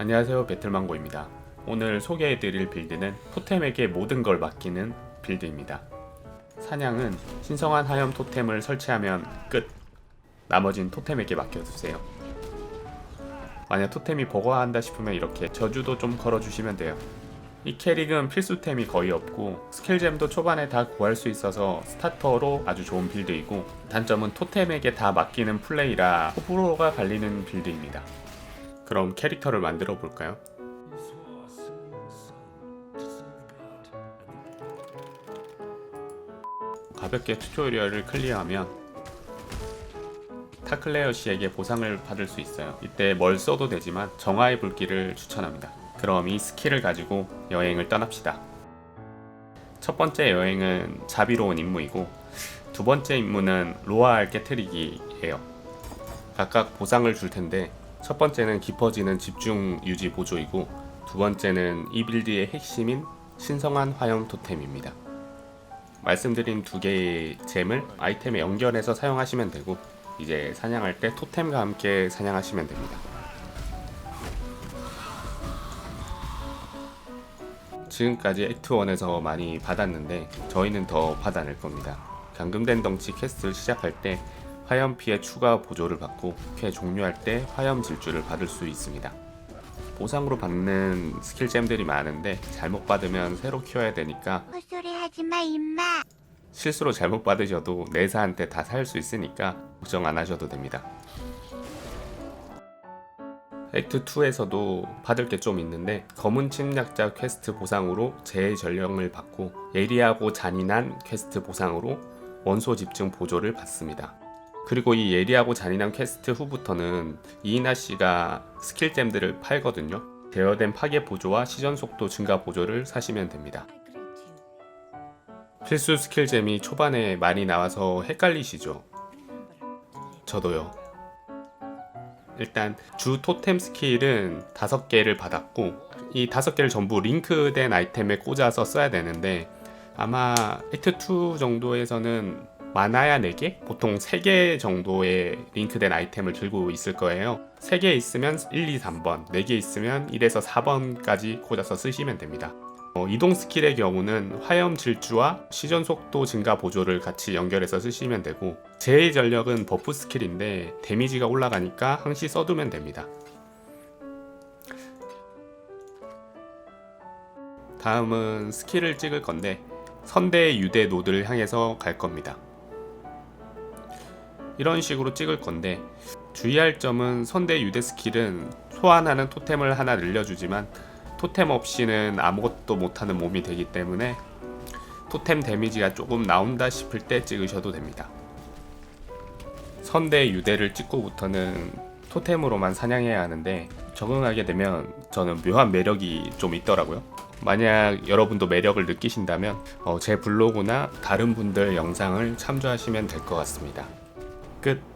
안녕하세요 배틀망고입니다. 오늘 소개해드릴 빌드는 토템에게 모든 걸 맡기는 빌드입니다. 사냥은 신성한 하염 토템을 설치하면 끝. 나머진 토템에게 맡겨두세요. 만약 토템이 버거한다 싶으면 이렇게 저주도 좀 걸어주시면 돼요. 이 캐릭은 필수템이 거의 없고 스킬잼도 초반에 다 구할 수 있어서 스타터로 아주 좋은 빌드이고 단점은 토템에게 다 맡기는 플레이라 호불호가 갈리는 빌드입니다. 그럼 캐릭터를 만들어 볼까요? 가볍게 튜토리얼을 클리어하면 타클레어 씨에게 보상을 받을 수 있어요. 이때 뭘 써도 되지만 정화의 불길을 추천합니다. 그럼 이 스킬을 가지고 여행을 떠납시다. 첫 번째 여행은 자비로운 임무이고 두 번째 임무는 로아알 깨트리기예요. 각각 보상을 줄 텐데 첫 번째는 깊어지는 집중 유지 보조이고 두 번째는 이 빌드의 핵심인 신성한 화염 토템입니다. 말씀드린 두 개의 잼을 아이템에 연결해서 사용하시면 되고 이제 사냥할 때 토템과 함께 사냥하시면 됩니다. 지금까지 액트 1에서 많이 받았는데 저희는 더 받아낼 겁니다. 감금된 덩치 퀘스트를 시작할 때 화염 피해 추가 보조를 받고 퀘 종료할 때 화염 질주를 받을 수 있습니다. 보상으로 받는 스킬잼들이 많은데 잘못 받으면 새로 키워야 되니까 헛소리 하지 마, 임마. 실수로 잘못 받으셔도 내사한테 다 살 수 있으니까 걱정 안 하셔도 됩니다. 액트 2에서도 받을 게 좀 있는데 검은 침략자 퀘스트 보상으로 재해 전령을 받고 예리하고 잔인한 퀘스트 보상으로 원소 집중 보조를 받습니다. 그리고 이 예리하고 잔인한 퀘스트 후부터는 이이나 씨가 스킬잼들을 팔거든요. 제어된 파괴 보조와 시전 속도 증가 보조를 사시면 됩니다. 필수 스킬잼이 초반에 많이 나와서 헷갈리시죠? 저도요. 일단 주 토템 스킬은 다섯 개를 받았고 이 다섯 개를 전부 링크된 아이템에 꽂아서 써야 되는데 아마 액트 2 정도에서는 많아야 4개? 보통 3개 정도의 링크된 아이템을 들고 있을 거예요. 3개 있으면 1, 2, 3번, 4개 있으면 1에서 4번까지 꽂아서 쓰시면 됩니다. 어, 이동 스킬의 경우는 화염 질주와 시전 속도 증가 보조를 같이 연결해서 쓰시면 되고 제의 전력은 버프 스킬인데 데미지가 올라가니까 항시 써두면 됩니다. 다음은 스킬을 찍을 건데 선대 유대 노드를 향해서 갈 겁니다. 이런 식으로 찍을 건데 주의할 점은 선대 유대 스킬은 소환하는 토템을 하나 늘려주지만 토템 없이는 아무것도 못하는 몸이 되기 때문에 토템 데미지가 조금 나온다 싶을 때 찍으셔도 됩니다. 선대 유대를 찍고부터는 토템으로만 사냥해야 하는데 적응하게 되면 저는 묘한 매력이 좀 있더라고요. 만약 여러분도 매력을 느끼신다면 어, 제 블로그나 다른 분들 영상을 참조하시면 될 것 같습니다. 끝.